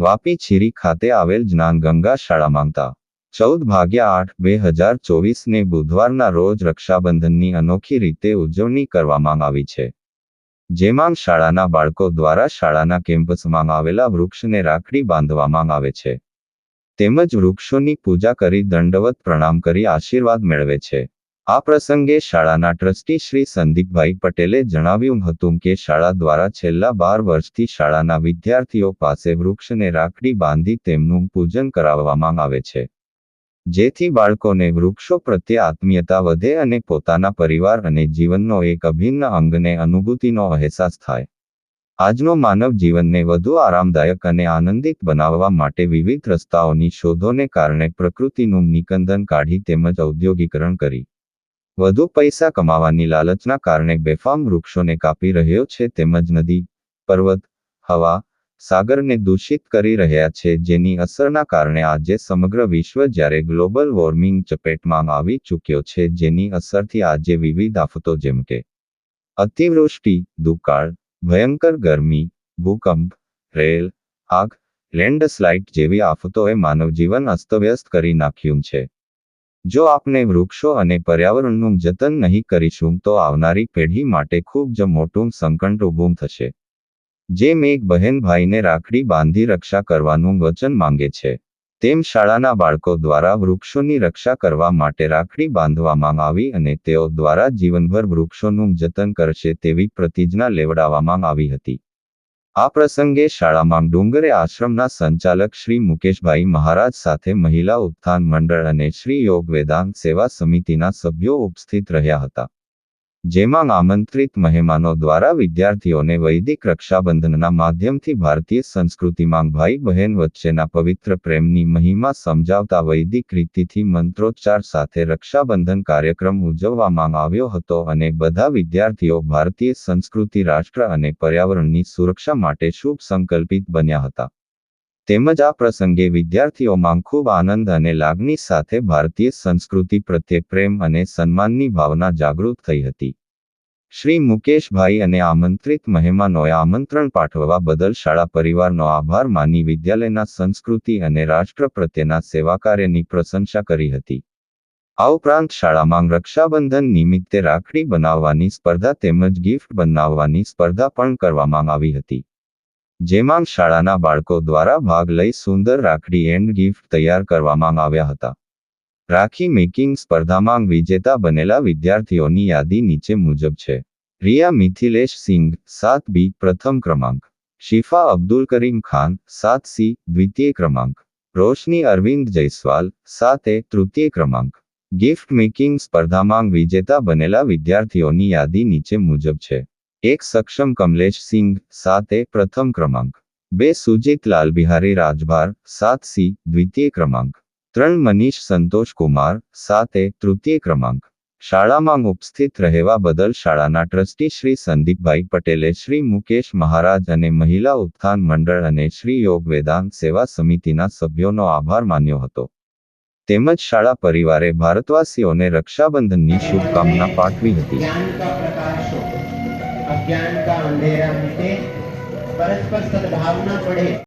વાપી છીરી ખાતે આવેલ જ્ઞાનગંગા શાળા માંગતા. ચૌદ ભાગ્યા આઠ, બે હજાર ચોવીસને બુધવારના રોજ રક્ષાબંધનની અનોખી રીતે ઉજવણી કરવામાં આવી છે. જેમાં શાળાના બાળકો દ્વારા શાળાના કેમ્પસમાં આવેલા વૃક્ષને રાખડી બાંધવામાં આવે છે. તેમજ વૃક્ષોની પૂજા કરી દંડવત પ્રણામ કરી આશીર્વાદ મેળવે છે. આ પ્રસંગે શાળાના ટ્રસ્ટી શ્રી સંદીપભાઈ પટેલે જણાવ્યું હતું કે શાળા દ્વારા છેલ્લા બાર વર્ષથી શાળાના વિદ્યાર્થીઓ પાસે વૃક્ષને રાખડી બાંધી તેમનું પૂજન કરાવવામાં આવે છે. જેથી બાળકોને વૃક્ષો પ્રત્યે આત્મીયતા વધે અને પોતાના પરિવાર અને જીવનનો એક અભિન્ન અંગને અનુભૂતિનો અહેસાસ થાય. આજનો માનવ જીવનને વધુ આરામદાયક અને આનંદિત બનાવવા માટે વિવિધ રસ્તાઓની શોધોને કારણે પ્રકૃતિનું નિકંદન કાઢી તેમજ ઔદ્યોગિકરણ કરી. વધુ પૈસા કમાવાની લાલચના કારણે બેફામ વૃક્ષોને કાપી રહ્યો છે તેમજ નદી, પર્વત, હવા, સાગરને દૂષિત કરી રહ્યા છે જેની અસરના કારણે આજે સમગ્ર વિશ્વ જ્યારે ગ્લોબલ વોર્મિંગ ચપેટમાં આવી ચૂક્યો છે જેની અસરથી આજે વિવિધ આફતો જેમ કે અતિવૃષ્ટિ, દુકાળ, ભયંકર ગરમી, ભૂકંપ, રેલ, આગ, લેન્ડસ્લાઇડ જેવી આફતોએ માનવજીવન અસ્તવ્યસ્ત કરી નાખ્યું છે. જો આપણે વૃક્ષો અને પર્યાવરણનું જતન નહીં કરીશું, તો આવનારી પેઢી માટે ખૂબ જ મોટું સંકટ ઊભું થશે. જેમ એક બહેન ભાઈને રાખડી બાંધી રક્ષા કરવાનું વચન માંગે છે, તેમ શાળાના બાળકો દ્વારા વૃક્ષોની રક્ષા કરવા માટે રાખડી બાંધવામાં આવી અને તેઓ દ્વારા જીવનભર વૃક્ષોનું જતન કરશે તેવી પ્રતિજ્ઞા લેવડાવવામાં આવી હતી. આ પ્રસંગે શાળામાં ડુંગરે આશ્રમના સંચાલક શ્રી મુકેશભાઈ મહારાજ સાથે મહિલા ઉત્થાન મંડળ અને શ્રી યોગ વેદાંત સેવા સમિતિના સભ્યો ઉપસ્થિત રહ્યા હતા. જેમાં આમંત્રિત મહેમાનો દ્વારા વિદ્યાર્થીઓને વૈદિક રક્ષાબંધનના માધ્યમથી ભારતીય સંસ્કૃતિમાં ભાઈ બહેન વચ્ચેના પવિત્ર પ્રેમની મહિમા સમજાવતા વૈદિક રીતિથી મંત્રોચ્ચાર સાથે રક્ષાબંધન કાર્યક્રમ ઉજવવામાં આવ્યો હતો અને બધા વિદ્યાર્થીઓ ભારતીય સંસ્કૃતિ, રાષ્ટ્ર અને પર્યાવરણની સુરક્ષા માટે શુભ સંકલ્પિત બન્યા હતા. તેમજ આ પ્રસંગે વિદ્યાર્થીઓમાં ખૂબ આનંદ અને લાગણી સાથે ભારતીય સંસ્કૃતિ પ્રત્યે પ્રેમ અને સન્માનની ભાવના જાગૃત થઈ હતી. શ્રી મુકેશભાઈ અને આમંત્રિત મહેમાનોએ આમંત્રણ પાઠવવા બદલ શાળા પરિવારનો આભાર માની વિદ્યાલયના સંસ્કૃતિ અને રાષ્ટ્ર પ્રત્યેના સેવા કાર્યની પ્રશંસા કરી હતી. આ ઉપરાંત શાળામાં રક્ષાબંધન નિમિત્તે રાખડી બનાવવાની સ્પર્ધા તેમજ ગિફ્ટ બનાવવાની સ્પર્ધા પણ કરવામાં આવી હતી. જેમાં શાળાના બાળકો દ્વારા ભાગ લઈ સુંદર રાખડી એન્ડ ગિફ્ટ તૈયાર કરવામાં આવ્યા હતા. રાખી મેકિંગ સ્પર્ધામાં વિજેતા બનેલા વિદ્યાર્થીઓની યાદી નીચે મુજબ છે. રિયા મિથિલેશ સિંઘ, સાત બી, પ્રથમ ક્રમાંક. શિફા અબ્દુલ કરીમ ખાન, સાત સી, દ્વિતીય ક્રમાંક. રોશની અરવિંદ જયસ્વાલ, સાત એ, તૃતીય ક્રમાંક. ગિફ્ટ મેકિંગ સ્પર્ધામાં વિજેતા બનેલા વિદ્યાર્થીઓની યાદી નીચે મુજબ છે. એક સક્ષમ કમલેશ સિંઘ, સાતે પ્રથમ ક્રમાંક. બે સુજીત લાલ બિહારી રાજભાર, સાત સી, દ્વિતીય ક્રમાંક. ત્રણ મનીષ સંતોષ કુમાર, સાતે તૃતીય ક્રમાંક. શાળામાં ઉપસ્થિત રહેવા બદલ શાળાના ટ્રસ્ટી શ્રી સંદીપભાઈ પટેલે શ્રી મુકેશ મહારાજ અને મહિલા ઉત્થાન મંડળ અને શ્રી યોગ વેદાંત સેવા સમિતિના સભ્યોનો આભાર માન્યો હતો. તેમજ શાળા પરિવારે ભારતવાસીઓને રક્ષાબંધનની શુભકામના પાઠવી હતી. अज्ञान का अंधेरा मिटे परस्पर सद्भावना बढ़े